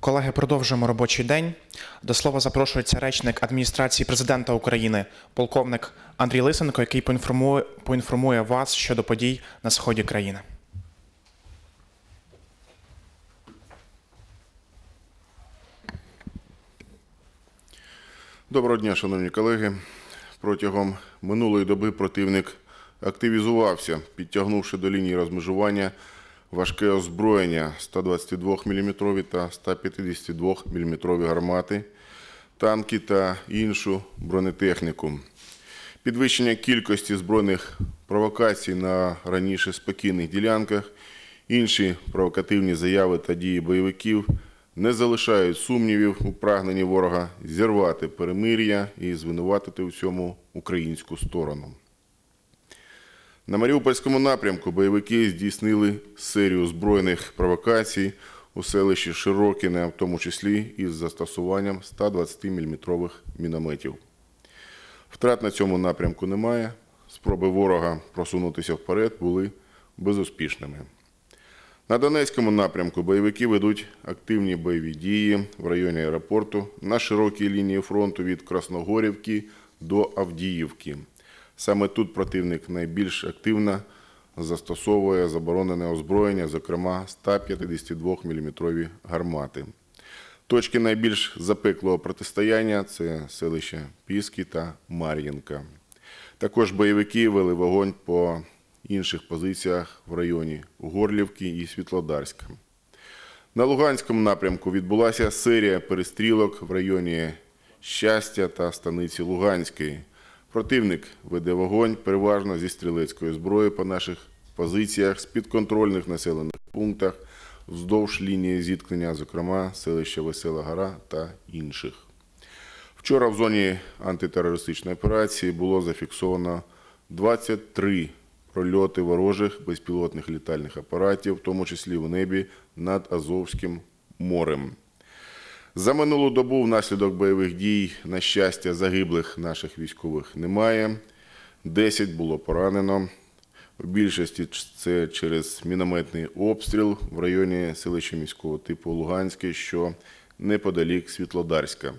Колеги, продовжуємо робочий день. До слова запрошується речник адміністрації президента України, полковник Андрій Лисенко, який поінформує, поінформує вас щодо подій на сході країни. Доброго дня, шановні колеги. Протягом минулої доби противник активізувався, підтягнувши до лінії розмежування важке озброєння 122 мм та 152 мм гармати, танки та іншу бронетехніку. Підвищення кількості збройних провокацій на раніше спокійних ділянках, інші провокативні заяви та дії бойовиків не залишають сумнівів у прагненні ворога зірвати перемир'я і звинуватити у цьому українську сторону. На Маріупольському напрямку бойовики здійснили серію збройних провокацій у селищі Широкіне, в тому числі із застосуванням 120-мм мінометів. Втрат на цьому напрямку немає. Спроби ворога просунутися вперед були безуспішними. На Донецькому напрямку бойовики ведуть активні бойові дії в районі аеропорту на широкій лінії фронту від Красногорівки до Авдіївки. Саме тут противник найбільш активно застосовує заборонене озброєння, зокрема 152 мм гармати. Точки найбільш запеклого протистояння це селище Піски та Мар'їнка. Також бойовики вели вогонь по інших позиціях в районі Горлівки і Світлодарська. На Луганському напрямку відбулася серія перестрілок в районі Щастя та станиці Луганської. Противник веде вогонь переважно зі стрілецької зброї по наших позиціях з підконтрольних населених пунктах вздовж лінії зіткнення, зокрема селища Весела Гора та інших. Вчора в зоні антитерористичної операції було зафіксовано 23 прольоти ворожих безпілотних літальних апаратів, в тому числі в небі над Азовським морем. За минулу добу внаслідок бойових дій, на щастя, загиблих наших військових немає. 10 було поранено. В більшості це через мінометний обстріл в районі селища міського типу Луганське, що неподалік Світлодарська.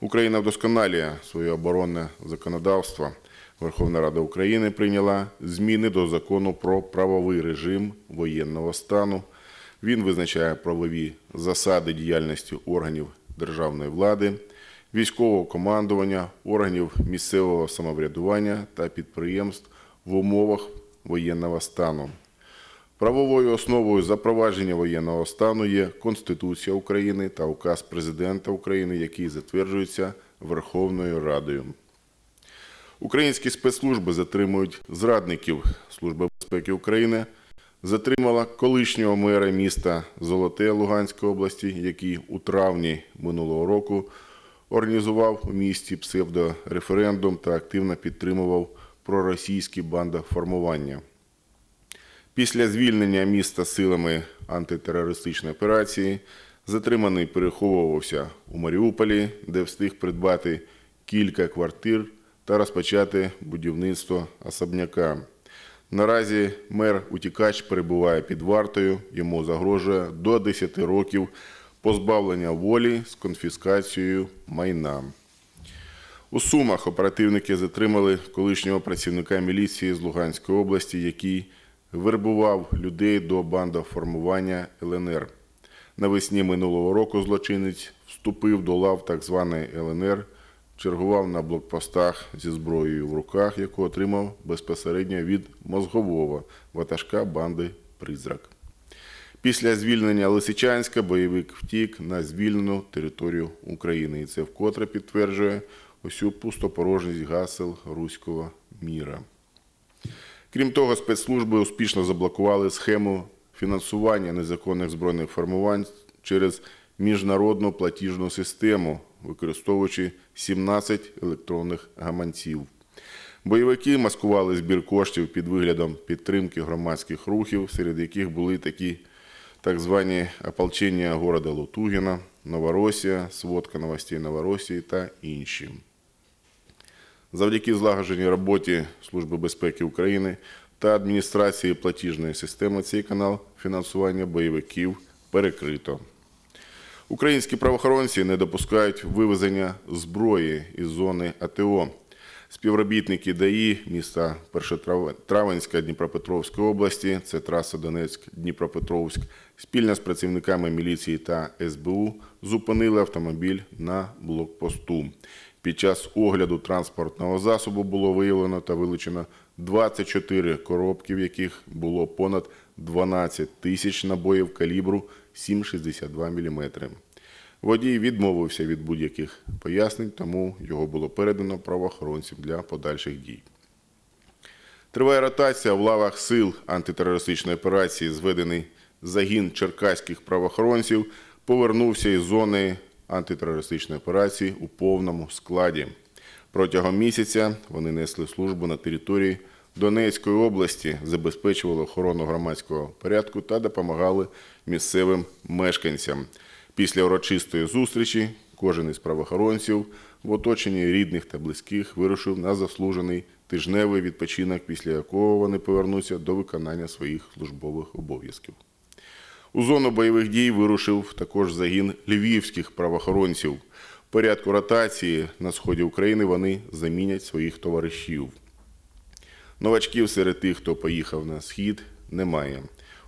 Україна вдосконалює своє оборонне законодавство. Верховна Рада України прийняла зміни до закону про правовий режим воєнного стану. Він визначає правові засади діяльності органів державної влади, військового командування, органів місцевого самоврядування та підприємств в умовах воєнного стану. Правовою основою запровадження воєнного стану є Конституція України та указ президента України, який затверджується Верховною Радою. Українські спецслужби затримують зрадників Служба безпеки України. Затримала колишнього мера міста Золоте Луганської області, який у травні минулого року організував у місті псевдореферендум та активно підтримував проросійські бандоформування. Після звільнення міста силами антитерористичної операції затриманий переховувався у Маріуполі, де встиг придбати кілька квартир та розпочати будівництво особняка. Наразі мер утікач перебуває під вартою, йому загрожує до 10 років позбавлення волі з конфіскацією майна. У Сумах оперативники затримали колишнього працівника міліції з Луганської області, який вербував людей до бандоформування ЛНР. Навесні минулого року злочинець вступив до лав так званої ЛНР, чергував на блокпостах зі зброєю в руках, яку отримав безпосередньо від мозгового ватажка банди Призрак. Після звільнення Лисичанська бойовик втік на звільнену територію України. І це вкотре підтверджує усю пустопорожність гасел руського міра. Крім того, спецслужби успішно заблокували схему фінансування незаконних збройних формувань через міжнародну платіжну систему, використовуючи 17 електронних гаманців. Бойовики маскували збір коштів під виглядом підтримки громадських рухів, серед яких були такі так звані ополчення города Лутугіна, Новоросія, сводка новостей Новоросії та інші. Завдяки злагодженій роботі Служби безпеки України та адміністрації платіжної системи цей канал фінансування бойовиків перекрито. Українські правоохоронці не допускають вивезення зброї із зони АТО. Співробітники ДАІ міста Першотравенська Дніпропетровської області, це траса Донецьк-Дніпропетровськ, спільно з працівниками міліції та СБУ зупинили автомобіль на блокпосту. Під час огляду транспортного засобу було виявлено та вилучено 24 коробки, в яких було понад 12 тисяч набоїв калібру 7,62 мм. Водій відмовився від будь-яких пояснень, тому його було передано правоохоронцям для подальших дій. Триває ротація в лавах сил антитерористичної операції. Зведений загін черкаських правоохоронців повернувся із зони антитерористичної операції у повному складі. Протягом місяця вони несли службу на території Донецької області, забезпечували охорону громадського порядку та допомагали місцевим мешканцям. Після урочистої зустрічі кожен із правоохоронців в оточенні рідних та близьких вирушив на заслужений тижневий відпочинок, після якого вони повернуться до виконання своїх службових обов'язків. У зону бойових дій вирушив також загін львівських правоохоронців. В порядку ротації на сході України вони замінять своїх товаришів. Новачків серед тих, хто поїхав на схід, немає.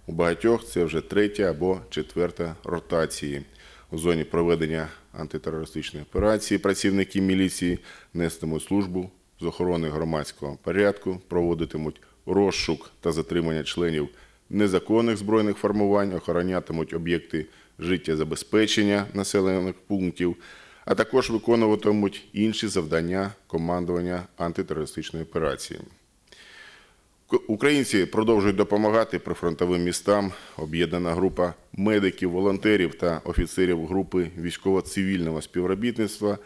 У багатьох це вже третя або четверта ротації. У зоні проведення антитерористичної операції працівники міліції нестимуть службу з охорони громадського порядку, проводитимуть розшук та затримання членів незаконних збройних формувань, охоронятимуть об'єкти життєзабезпечення населених пунктів, а також виконуватимуть інші завдання командування антитерористичної операції. Українці продовжують допомагати прифронтовим містам. Об'єднана група медиків, волонтерів та офіцерів групи військово-цивільного співробітництва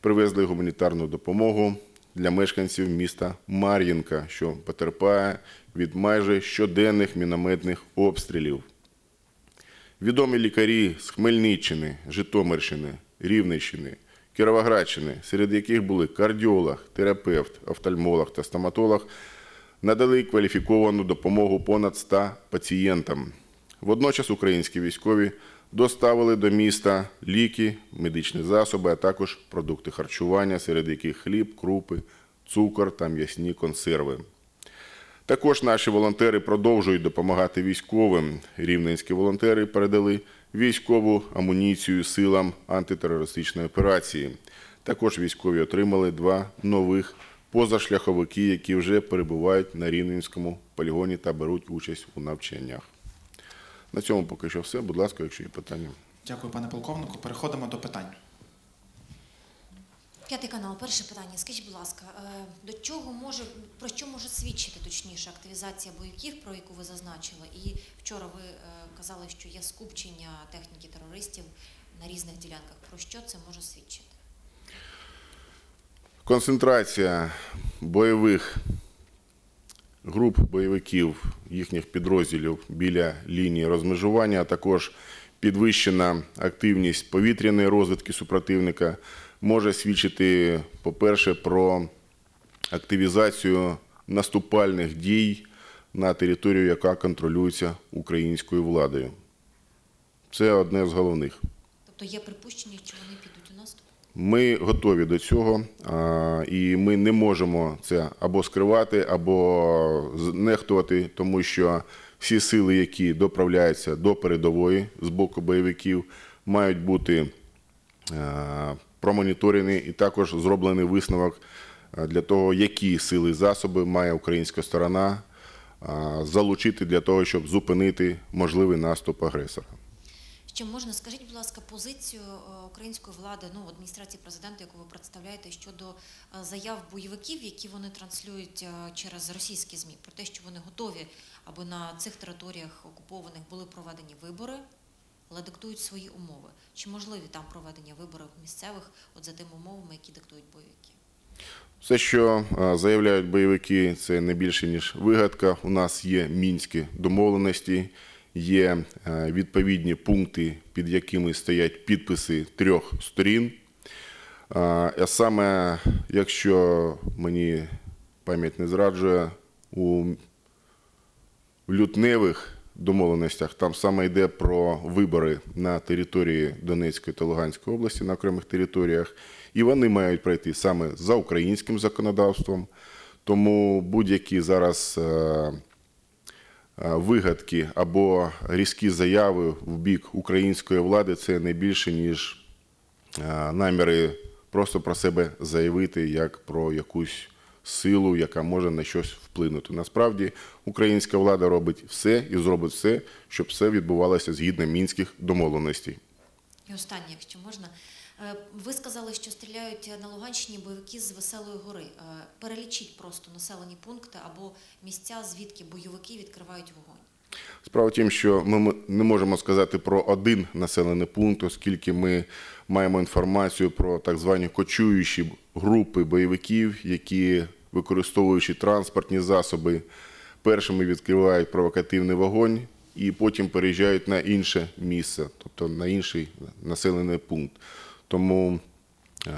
привезли гуманітарну допомогу для мешканців міста Мар'їнка, що потерпає від майже щоденних мінометних обстрілів. Відомі лікарі з Хмельниччини, Житомирщини, Рівненщини, Кіровоградщини, серед яких були кардіолог, терапевт, офтальмолог та стоматолог, надали кваліфіковану допомогу понад 100 пацієнтам. Водночас українські військові доставили до міста ліки, медичні засоби, а також продукти харчування, серед яких хліб, крупи, цукор та м'ясні консерви. Також наші волонтери продовжують допомагати військовим. Рівненські волонтери передали військову амуніцію силам антитерористичної операції. Також військові отримали два нових позашляховики, які вже перебувають на Рівненському полігоні та беруть участь у навчаннях. На цьому поки що все. Будь ласка, якщо є питання. Дякую, пане полковнику. Переходимо до питань. П'ятий канал, перше питання. Скажіть, будь ласка, е, до чого може про що може свідчити точніше активізація бойовиків, про яку ви зазначили? І вчора ви е, казали, що є скупчення техніки терористів на різних ділянках. Про що це може свідчити? Концентрація бойових груп бойовиків, їхніх підрозділів біля лінії розмежування, а також підвищена активність повітряної розвідки супротивника може свідчити, по-перше, про активізацію наступальних дій на територію, яка контролюється українською владою. Це одне з головних. Тобто є припущення, що вони підуть у наступ? Ми готові до цього, і ми не можемо це або скривати, або знехтувати, тому що всі сили, які доправляються до передової з боку бойовиків, мають бути е, промоніторені і також зроблений висновок е, для того, які сили і засоби має українська сторона залучити для того, щоб зупинити можливий наступ агресора. Ще можна, скажіть, будь ласка, позицію е, української влади, ну адміністрації президента, яку ви представляєте, щодо е, заяв бойовиків, які вони транслюють е, через російські змі, про те, що вони готові, аби на цих територіях окупованих були проведені вибори, але диктують свої умови. Чи можливі там проведення виборів місцевих, от за тими умовами, які диктують бойовики? Все, що заявляють бойовики, це не більше ніж вигадка. У нас є мінські домовленості, є е, відповідні пункти, під якими стоять підписи трьох сторін. Е, А саме, якщо мені пам'ять не зраджує, у лютневих домовленостях. Там саме йде про вибори на території Донецької та Луганської області на окремих територіях, і вони мають пройти саме за українським законодавством. Тому будь-які зараз е, вигадки або різкі заяви в бік української влади це не більше ніж е, наміри просто про себе заявити як про якусь силу, яка може на щось вплинути. Насправді українська влада робить все і зробить все, щоб все відбувалося згідно мінських домовленостей. І останнє, якщо можна. Е, Ви сказали, що стріляють на Луганщині бойовики з Веселої гори. Е, Перелічіть просто населені пункти або місця, звідки бойовики відкривають вогонь. Справа в тім, що ми не можемо сказати про один населений пункт, оскільки ми маємо інформацію про так звані кочуючі групи бойовиків, які, використовуючи транспортні засоби, першими відкривають провокативний вогонь і потім переїжджають на інше місце, тобто на інший населений пункт. Тому, е,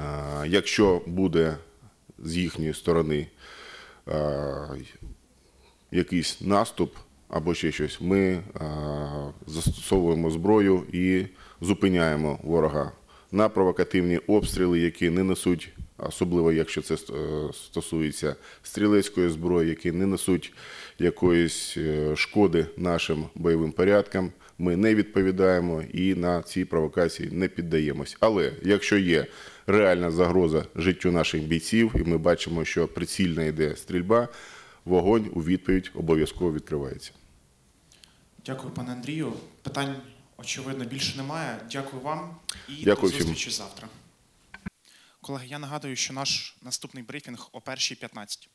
якщо буде з їхньої сторони е, якийсь наступ або ще щось, ми е, застосовуємо зброю і зупиняємо ворога на провокативні обстріли, які не несуть, особливо якщо це стосується стрілецької зброї, які не несуть якоїсь шкоди нашим бойовим порядкам. Ми не відповідаємо і на ці провокації не піддаємось. Але якщо є реальна загроза життю наших бійців, і ми бачимо, що прицільна йде стрільба, вогонь у відповідь обов'язково відкривається. Дякую, пане Андрію. Питань, очевидно, більше немає. Дякую вам і Дякую до всім. зустрічі завтра. Колеги, я нагадую, що наш наступний брифінг о 1.15.